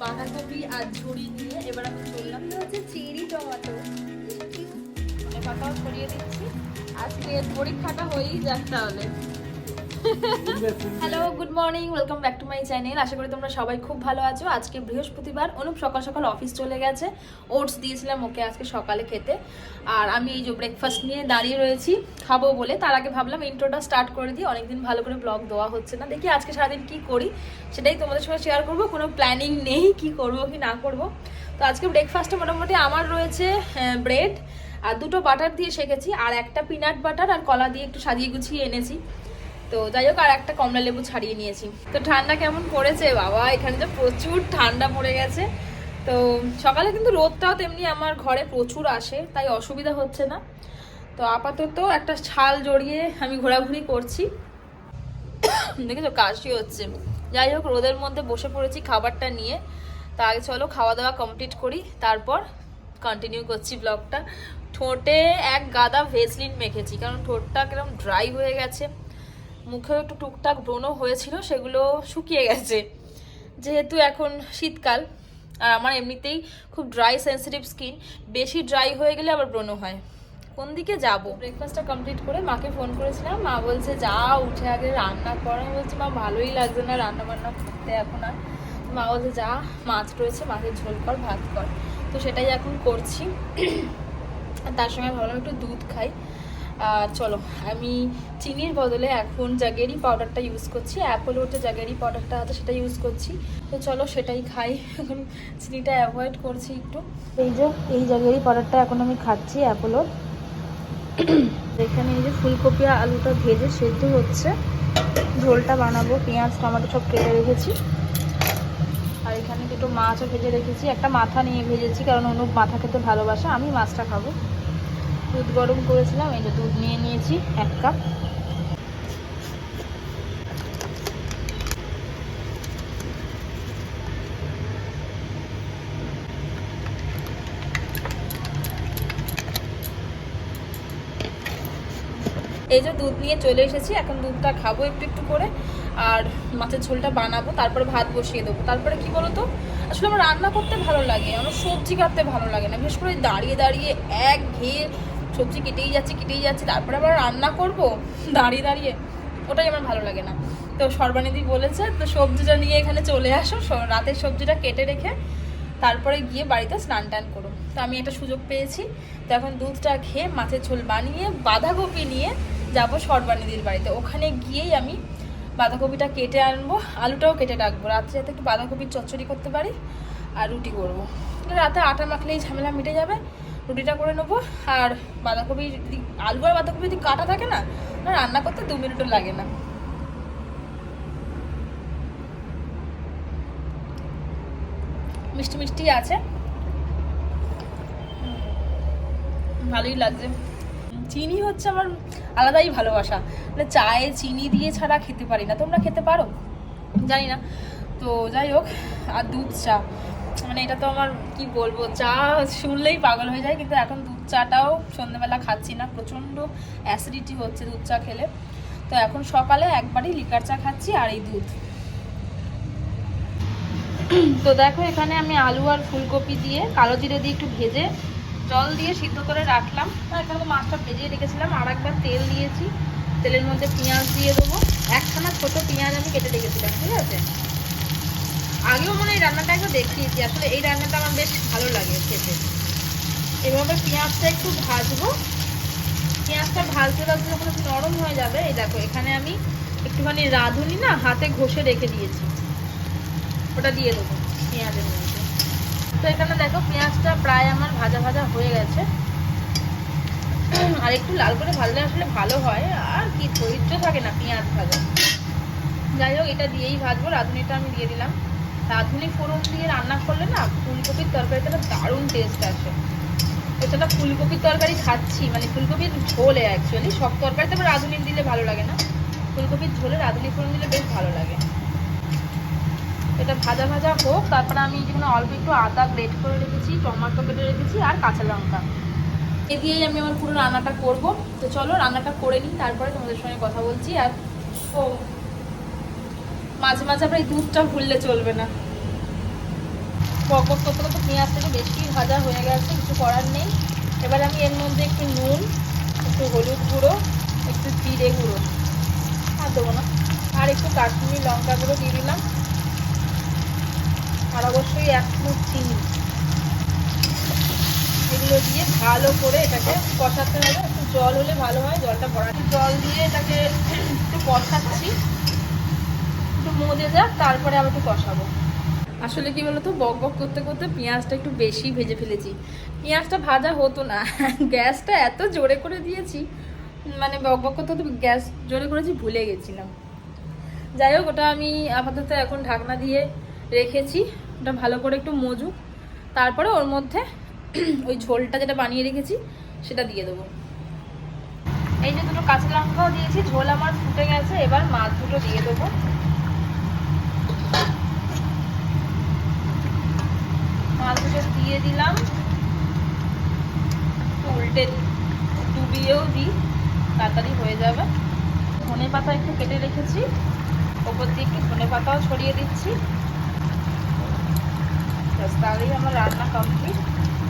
বাঁধাকপি আর ঝুড়ি দিয়ে এবার আমি চললাম হচ্ছে চেরি টমেটো। মানে পাতাও ছড়িয়ে দিচ্ছি। আজকে পরীক্ষাটা হয়েই যাক তাহলে। Hello good morning welcome back to my channel আশা করি তোমরা সবাই খুব ভালো আছো। আজকে বৃহস্পতিবার, অনুপ সকাল সকাল অফিস চলে গেছে। ওটস দিয়েছিলাম ওকে আজকে সকালে খেতে। আর আমি এই যে ব্রেকফাস্ট নিয়ে দাঁড়িয়ে রয়েছি, খাব বলে। তার আগে ভাবলাম ইন্ট্রোটা স্টার্ট করে দিই। অনেকদিন ভালো করে ব্লগ দেওয়া হচ্ছে না। দেখি আজকে সারাদিন কি করি, সেটাই তোমাদের সঙ্গে শেয়ার করব। কোনো প্ল্যানিং নেই, কি করব কি না করব। তো আজকে ব্রেকফাস্টে মোটামুটি আমার রয়েছে ব্রেড আর দুটো বাটার দিয়ে শেখেছি আর একটা পিনাট বাটার আর কলা দিয়ে একটু সাজিয়ে গুছিয়ে এনেছি। তো যাই হোক, আর একটা কমলা লেবু ছাড়িয়ে নিয়েছি। তো ঠান্ডা কেমন পড়েছে? বাবা, এখানে তো প্রচুর ঠান্ডা পড়ে গেছে। তো সকালে কিন্তু রোদটাও তেমনি আমার ঘরে প্রচুর আসে, তাই অসুবিধা হচ্ছে না। তো আপাতত একটা ছাল জড়িয়ে আমি ঘোরাঘুরি করছি। দেখেছ, কাশি হচ্ছে। যাই হোক, রোদের মধ্যে বসে পড়েছি খাবারটা নিয়ে। তা আগে চলো খাওয়া দাওয়া কমপ্লিট করি, তারপর কন্টিনিউ করছি ব্লগটা ঠোঁটে এক গাদা ভেসলিন মেখেছি, কারণ ঠোঁটটা কীরকম ড্রাই হয়ে গেছে। মুখেও একটু টুকটাক ব্রণ হয়েছিল, সেগুলো শুকিয়ে গেছে। যেহেতু এখন শীতকাল, আর আমার এমনিতেই খুব ড্রাই সেন্সিটিভ স্কিন বেশি ড্রাই হয়ে গেলে আবার ব্রণ হয়। কোন দিকে যাব? ব্রেকফাস্টটা কমপ্লিট করে মাকে ফোন করেছিলাম। মা বলছে, যা, উঠে আগে রান্না করা। বলছে, মা, ভালোই লাগছে না রান্না বান্না করতে এখন আর। মা বলছে, যা, মাছ রয়েছে, মাছের ঝোল কর, ভাত কর। তো সেটাই এখন করছি। তার সঙ্গে ভাবলাম একটু দুধ খাই। চলো, আমি চিনির বদলে এখন জাগেরি পাউডারটা ইউজ করছি অ্যাপোলোর যে জাগেরি পাউডারটা আছে সেটা ইউজ করছি। তো চলো সেটাই খাই, এখন চিনিটা অ্যাভয়েড করছি একটু। এই যে, এই জাগেরি পাউডারটা এখন আমি খাচ্ছি অ্যাপোলোর এখানে এই যে ফুলকপি আলুটা ভেজে সেদ্ধ হচ্ছে। ঝোলটা বানাবো, পেঁয়াজ, টমেটো সব কেটে রেখেছি। আর এখানে দুটো মাছও ভেজে রেখেছি। একটা মাথা নিয়ে ভেজেছি, কারণ অনুপ মাথা খেতে ভালোবাসে, আমি মাছটা খাব। দুধ গরম করেছিলাম, এই যে দুধ নিয়ে নিয়েছি, এক কাপ। এই যে দুধ নিয়ে চলে এসেছি, এখন দুধটা খাব একটু একটু করে, আর মাছের ঝোলটা বানাবো, তারপরে ভাত বসিয়ে দেবো। তারপরে কি বলতো, আসলে আমার রান্না করতে ভালো লাগে, আমার সবজি কাটতে ভালো লাগে না, বিশেষ করে দাঁড়িয়ে দাঁড়িয়ে এক ঘেয়ে সবজি কেটেই যাচ্ছে কেটেই যাচ্ছে, তারপরে আবার রান্না করব, দাঁড়িয়ে দাঁড়িয়ে। ওটাই আমার ভালো লাগে না। তো সর্বানিধি বলেছে, তো সবজিটা নিয়ে এখানে চলে আসো রাতের সবজিটা কেটে রেখে তারপরে গিয়ে বাড়িতে স্নান টান করো। তো আমি একটা সুযোগ পেয়েছি। তো এখন দুধটা খেয়ে মাছের ঝোল বানিয়ে বাঁধাকপি নিয়ে যাব সর্বানিধির বাড়িতে। ওখানে গিয়েই আমি বাঁধাকপিটা কেটে আনব, আলুটাও কেটে রাখব। রাত্রে যাতে একটু বাঁধাকপির চচ্চড়ি করতে পারি আর রুটি করব। রাতে আটা মাখলেই ঝামেলা মিটে যাবে। রুটিটা করে নেব। আর বাঁধাকপি যদি আলু আর বাঁধাকপি যদি কাটা থাকে না না রান্না করতে দু মিনিটও লাগে না। মিষ্টি মিষ্টি আছে। ভালোই লাগছে। চিনি হচ্ছে আমার আলাদাই ভালোবাসা। মানে চায়ে চিনি দিয়ে ছাড়া খেতে পারি না। তোমরা খেতে পারো? জানি না। তো যাই হোক, আর দুধ চা। মানে এটা তো আমার কি বলব, চা শুনলেই পাগল হয়ে যায়, কিন্তু এখন দুধ চাটাও সন্ধ্যেবেলা খাচ্ছি না, প্রচণ্ড অ্যাসিডিটি হচ্ছে দুধ চা খেলে। তো এখন সকালে একবারই লিকার চা খাচ্ছি আর এই দুধ। তো দেখো এখানে আমি আলু আর ফুলকপি দিয়ে কালো জিরে দিয়ে একটু ভেজে জল দিয়ে সিদ্ধ করে রাখলাম। এখানে তো মাছটা ভেজে রেখেছিলাম, আর একবার তেল দিয়েছি। তেলের মধ্যে পেঁয়াজ দিয়ে দেবো। একখানা ছোট পেঁয়াজ আমি কেটে রেখেছিলাম, ঠিক আছে? আগেও মানে এই রান্নাটা একবার দেখিয়েছি। আসলে এই রান্নাটা আমার বেশ ভালো লাগে খেতে। এভাবে পেঁয়াজটা একটু ভাজবো। পেঁয়াজটা ভাজতে ভাজতে যখন একটু নরম হয়ে যাবে, এই দেখো, এখানে আমি একটুখানি রাঁধুনি না, হাতে ঘষে রেখে দিয়েছি। ওটা দিয়ে দেবো পেঁয়াজের মধ্যে। তো এখানে দেখো, পেঁয়াজটা প্রায় আমার ভাজা ভাজা হয়ে গেছে। আর একটু লাল করে ভাজলে আসলে ভালো হয়। আর কি ধৈর্য থাকে না পেঁয়াজ ভাজা। যাই হোক, এটা দিয়েই ভাজবো, রাঁধুনিটা আমি দিয়ে দিলাম। রাঁধুনি ফোড়ন দিয়ে রান্না করলে না ফুলকপির তরকারিটা দারুণ টেস্ট আসে। এছাড়া ফুলকপির তরকারি খাচ্ছি মানে ফুলকপির ঝোলে অ্যাকচুয়ালি সব তরকারিতে আবার রাঁধুনি দিলে ভালো লাগে না? ফুলকপির ঝোলে রাঁধুনি ফোড়ন দিলে বেশ ভালো লাগে। এটা ভাজা ভাজা হোক, তারপরে আমি যেখানে অল্প একটু আদা গ্রেট করে রেখেছি, টমেটো কেটে রেখেছি আর কাঁচা লঙ্কা। এ দিয়েই আমি আমার পুরো রান্নাটা করব। তো চলো রান্নাটা করে নিই, তারপরে তোমাদের সঙ্গে কথা বলছি। আর ও মাঝে মাঝে আবার এই দুধটা ভুললে চলবে না। বক বক করতে করতে পেঁয়াজ থেকে বেশি ভাজা হয়ে গেছে, কিছু করার নেই। এবার আমি এর মধ্যে একটু নুন, একটু হলুদ গুঁড়ো, একটু জিরে গুঁড়ো। আর দেবো না। আর একটু কাশ্মীরি লঙ্কা গুঁড়ো দিয়ে দিলাম। আর অবশ্যই এক ফুট চিনি। এগুলো দিয়ে ভালো করে এটাকে কষাতে হবে। একটু জল হলে ভালো হয়, জলটা ভরা জল দিয়ে এটাকে একটু কষাচ্ছি। মজে যাক, তারপরে আবার একটু কষাবো। আসলে কি বলতো, বক বক করতে করতে পেঁয়াজটা একটু বেশি ভেজে ফেলেছি। পেঁয়াজটা ভাজা হতো না, গ্যাসটা এত জোরে করে দিয়েছি মানে বক বক করতে গ্যাস জোরে করেছি, ভুলে গেছিলাম। যাই হোক, ওটা আমি আপাতত এখন ঢাকনা দিয়ে রেখেছি, ওটা ভালো করে একটু মজুক। তারপরে ওর মধ্যে ওই ঝোলটা যেটা বানিয়ে রেখেছি, সেটা দিয়ে দেবো। এই যে দুটো কাঁচা লঙ্কাও দিয়েছি, ঝোল আমার ফুটে গেছে, এবার মাছ দুটো দিয়ে দেবো। মাছ দিয়ে দিলাম। উল্টে ডুবিয়েও দিই তাড়াতাড়ি হয়ে যাবে। ধনে পাতা একটু কেটে রেখেছি, ওপর দিয়ে একটু ধনে পাতাও ছড়িয়ে দিচ্ছি। তাহলেই আমার রান্না কমপ্লিট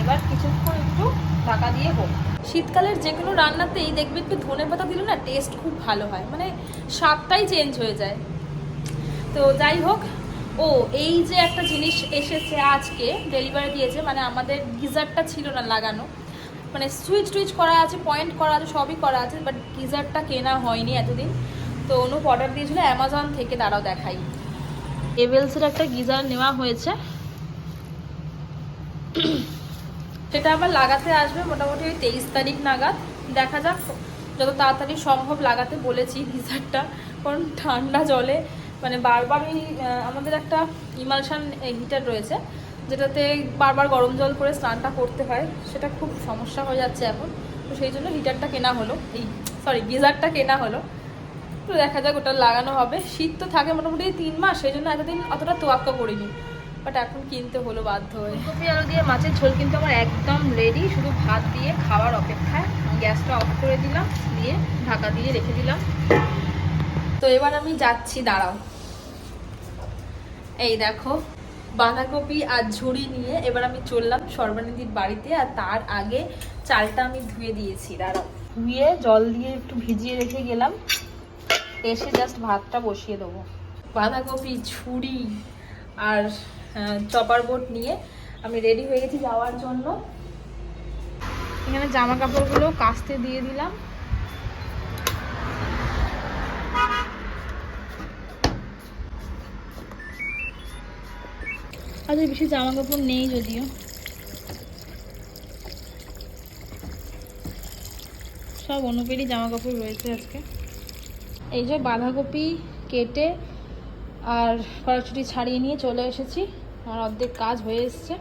এবার কিছুক্ষণ একটু ঢাকা দিয়ে হোক শীতকালের যে কোনো রান্নাতেই দেখবে একটু ধনে পাতা দিলে না টেস্ট খুব ভালো হয়। মানে স্বাদটাই চেঞ্জ হয়ে যায়। তো যাই হোক ও এই যে একটা জিনিস এসেছে আজকে ডেলিভারি দিয়েছে মানে আমাদের গিজারটা ছিল না লাগানো। মানে সুইচ টুইচ করা আছে পয়েন্ট করা আছে সবই করা আছে বাট গিজারটা কেনা হয়নি এতদিন। তো অনুপ অর্ডার দিয়েছিল অ্যামাজন থেকে দাঁড়াও দেখাই। এভেলসের একটা গিজার নেওয়া হয়েছে। সেটা আবার লাগাতে আসবে মোটামুটি ওই তেইশ তারিখ নাগাদ। দেখা যাক যত তাড়াতাড়ি সম্ভব লাগাতে বলেছি গিজারটা কারণ ঠান্ডা জলে মানে বারবার ওই আমাদের একটা ইমালশান হিটার রয়েছে, যেটাতে বারবার গরম জল করে স্নানটা করতে হয়। সেটা খুব সমস্যা হয়ে যাচ্ছে এখন। তো সেই জন্য হিটারটা কেনা হলো। এই সরি গিজারটা কেনা হলো। তো দেখা যাক ওটা লাগানো হবে। শীত তো থাকে মোটামুটি তিন মাস, সেই জন্য এতদিন অতটা তোয়াক্কা করিনি। বাট এখন কিনতে হলো বাধ্য হয়ে। ফুলকপি আলু দিয়ে মাছের ঝোল কিন্তু আমার একদম রেডি শুধু ভাত দিয়ে খাওয়ার অপেক্ষায়। গ্যাসটা অফ করে দিলাম, দিয়ে ঢাকা দিয়ে রেখে দিলাম। তো এবার আমি যাচ্ছি, দাঁড়াও। এই দেখো, বাঁধাকপি আর ঝুড়ি নিয়ে এবার আমি চললাম সর্বানিধির বাড়িতে আর তার আগে চালটা আমি ধুয়ে দিয়েছি, দাঁড়াও। ধুয়ে জল দিয়ে একটু ভিজিয়ে রেখে গেলাম, এসে জাস্ট ভাতটা বসিয়ে দেবো। বাঁধাকপি, ঝুড়ি আর চপার বোট নিয়ে আমি রেডি হয়ে গেছি যাওয়ার জন্য। এখানে জামা কাপড়গুলো কাস্তে দিয়ে দিলাম। আজকে বেশি জামা কাপড় নেই যদিও। সব অনুপেরই জামা কাপড় রয়েছে আজকে। এই যে বাঁধাকপি কেটে আর কড়াইশুটি ছাড়িয়ে নিয়ে চলে এসেছি। আমার অর্ধেক কাজ হয়ে এসছে।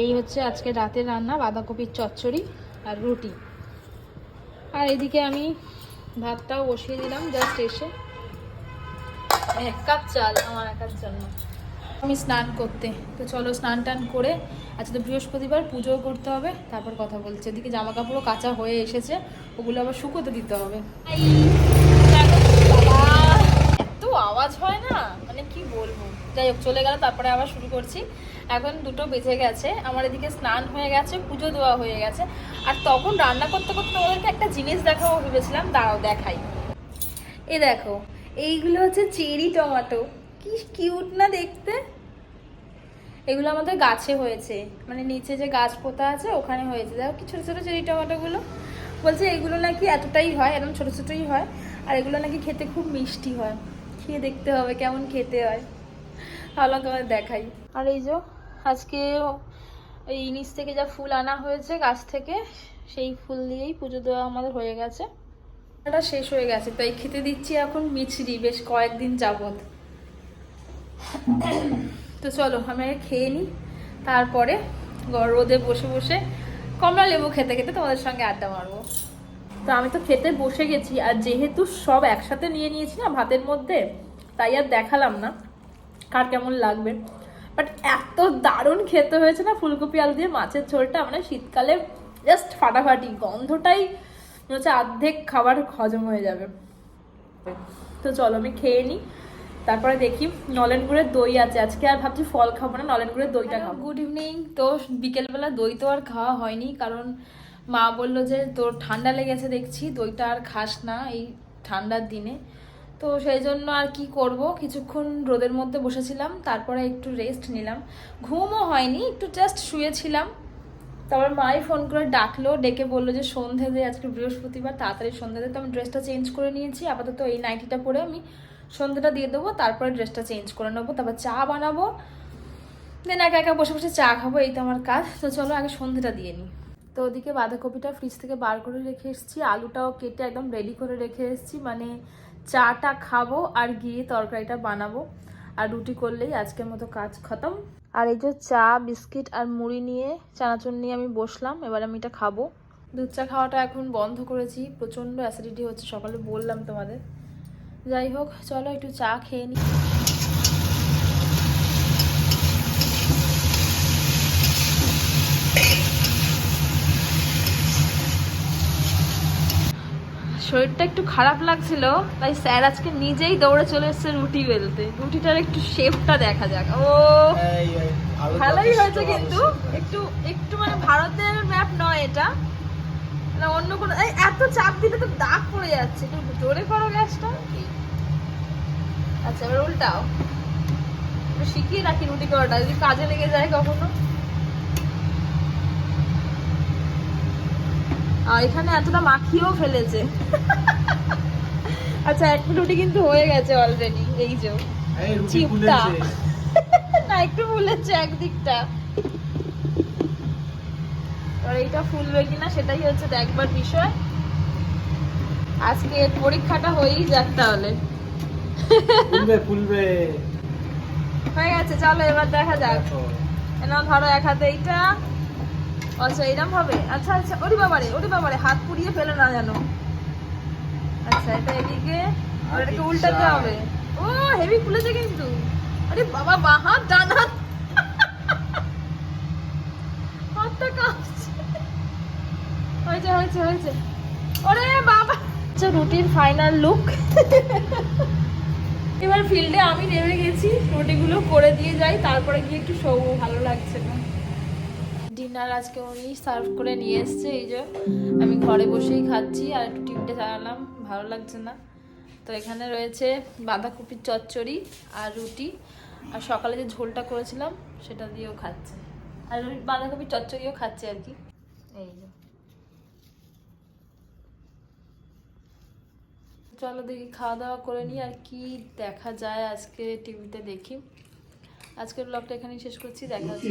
এই হচ্ছে আজকে রাতের রান্না, বাঁধাকপির চচ্চড়ি আর রুটি। আর এদিকে আমি ভাতটাও বসিয়ে দিলাম, জাস্ট এসে এক কাপ চাল, আমার একার জন্য আমি স্নান করতে। তো চলো স্নান টান করে আচ্ছা তো বৃহস্পতিবার, পুজোও করতে হবে, তারপর কথা বলছে। এদিকে জামা কাপড়ও কাঁচা হয়ে এসেছে, ওগুলো আবার শুকোতে দিতে হবে। এত আওয়াজ হয় না? মানে কি বলব? যাই হোক, চলে গেল, তারপরে আবার শুরু করছি। এখন দুটো বেজে গেছে, আমার এদিকে স্নান হয়ে গেছে, পুজো দেওয়া হয়ে গেছে। আর তখন রান্না করতে করতে ওদেরকে একটা জিনিস দেখাবো ভেবেছিলাম, দাঁড়াও দেখাই। এ দেখো, এইগুলো হচ্ছে চেরি টমেটো। কি কিউট না দেখতে? এগুলো আমাদের গাছে হয়েছে। মানে নিচে যে গাছ পোতা আছে, ওখানে হয়েছে। দেখো কি ছোটো ছোটো চেরি টমেটোগুলো। বলছে এগুলো নাকি এতটাই হয় এরকম ছোটো ছোটোই হয়, আর এগুলো নাকি খেতে খুব মিষ্টি হয়। খেয়ে দেখতে হবে কেমন খেতে হয়। তাহলে তোমার দেখাই। আর এই যে, আজকে এই নিচ থেকে যা ফুল আনা হয়েছে গাছ থেকে, সেই ফুল দিয়েই পুজো দেওয়া আমাদের হয়ে গেছে। এটা শেষ হয়ে গেছে, তাই খেতে দিচ্ছি এখন মিছরি, বেশ কয়েকদিন যাবত তো চলো আমি আগে খেয়ে নিই। তারপরে রোদে বসে বসে কমলা লেবু খেতে খেতে তোমাদের সঙ্গে আড্ডা মারবো। তো আমি তো খেতে বসে গেছি, আর যেহেতু সব একসাথে নিয়ে নিয়েছি না ভাতের মধ্যে, তাই আর দেখালাম না কার কেমন লাগবে। বাট এত দারুণ খেতে হয়েছে না ফুলকপি আলু দিয়ে মাছের ঝোলটা মানে শীতকালে জাস্ট ফাটাফাটি, গন্ধটাই হচ্ছে অর্ধেক খাবার হজম হয়ে যাবে। তো চলো, আমি খেয়ে নিই। তারপরে দেখি নলেন গুড়ের দই আছে। আজকে আর ভাবছি ফল খাব না নলেন গুড়ের দইটা খাব। গুড ইভিনিং তো বিকেলবেলা দই তো আর খাওয়া হয়নি কারণ মা বলল যে তোর ঠান্ডা লেগেছে দেখছি দইটা আর খাস না এই ঠান্ডার দিনে। তো সেই জন্য আর কি করব কিছুক্ষণ রোদের মধ্যে বসেছিলাম তারপরে একটু রেস্ট নিলাম। ঘুমও হয়নি একটু জাস্ট শুয়েছিলাম। তারপর মাই ফোন করে ডাকলো ডেকে বলল যে সন্ধে দে আজকে বৃহস্পতিবার তাড়াতাড়ি সন্ধে তো আমি ড্রেসটা চেঞ্জ করে নিয়েছি আপাতত এই নাইটিটা পরে আমি সন্ধ্যেটা দিয়ে দেবো, তারপরে ড্রেসটা চেঞ্জ করে নেব, তারপর চা বানাবো। দেন একা একা বসে বসে চা খাব, এই তো আমার কাজ। তো চলো আগে সন্ধ্যেটা দিয়ে নিই তো ওদিকে বাঁধাকপিটা ফ্রিজ থেকে বার করে রেখে এসেছি, আলুটাও কেটে একদম রেডি করে রেখে এসেছি। মানে চাটা খাব আর গিয়ে তরকারিটা বানাবো। আর রুটি করলেই আজকের মতো কাজ খতম। আর এই যে চা, বিস্কিট আর মুড়ি নিয়ে চানাচুর নিয়ে আমি বসলাম, এবার আমি এটা খাব। দুধ চা খাওয়াটা এখন বন্ধ করেছি, প্রচণ্ড অ্যাসিডিটি হচ্ছে, সকালে বললাম তোমাদের। যাই হোক চলো একটু চা খেয়ে নিই শরীরটা একটু খারাপ লাগছিল তাই স্যার আজকে নিজেই দৌড়ে চলে এসেছে রুটি বেলতে। রুটিটার একটু শেপটা দেখা যাক। ও ভালোই হয়েছে কিন্তু। একটু একটু মানে ভারতের ম্যাপ নয় এটা। না অন্য কোনো এই এত চাপ দিলে তো দাগ পড়ে যাচ্ছে। একটু জোরে করো গ্যাসটা। আচ্ছা এবার উল্টাও। একটু শিখিয়ে রাখি রুটি করাটা যদি কাজে লেগে যায় কখনো। আর এখানে এতটা মাখিয়েও ফেলেছে। আচ্ছা এক রুটি কিন্তু হয়ে গেছে অলরেডি এই যে। চিপটা। না একটু ভুলেছে একদিকটা। আর এইটা ফুলবে কিনা সেটাই হচ্ছে দেখবার বিষয়। আজকে পরীক্ষাটা হয়েই যাক তাহলে। ফুলবে ফুলবে। হয়ে গেছে চলো এবার দেখা যাক। না ধরো এক হাতে এইটা। আচ্ছা এরম হবে? আচ্ছা আচ্ছা ওরে বাবারে ওরে বাবারে হাত পুড়িয়ে ফেলো না জানো? আচ্ছা এটা এদিকে আর এটাকে উল্টাতে হবে। ও হেভি খুলেছে কিন্তু। আরে বাবা বাঁ হাত ডান হাত। হয়েছে হয়েছে। ওরে বাবা। রুটির ফাইনাল লুক এবার ফিল্ডে আমি নেমে গেছি, রুটিগুলো করে দিয়ে যাই, তারপরে গিয়ে একটু শোবো ভালো লাগছে না। ডিনার আজকে উনি সার্ভ করে নিয়ে এসছে, এই যে আমি ঘরে বসেই খাচ্ছি আর একটু টিভিটা চালালাম, ভালো লাগছে না। তো এখানে রয়েছে বাঁধাকপির চচ্চড়ি আর রুটি। আর সকালে যে ঝোলটা করেছিলাম, সেটা দিয়েও খাচ্ছে। আর বাঁধাকপির চচ্চড়িও খাচ্ছে আর কি। এই যে। চলো দেখি খাওয়া দাওয়া করে নিই আর কি দেখা যায় আজকে টিভিতে দেখি আজকের ব্লগটা এখানেই শেষ করছি দেখা হচ্ছে।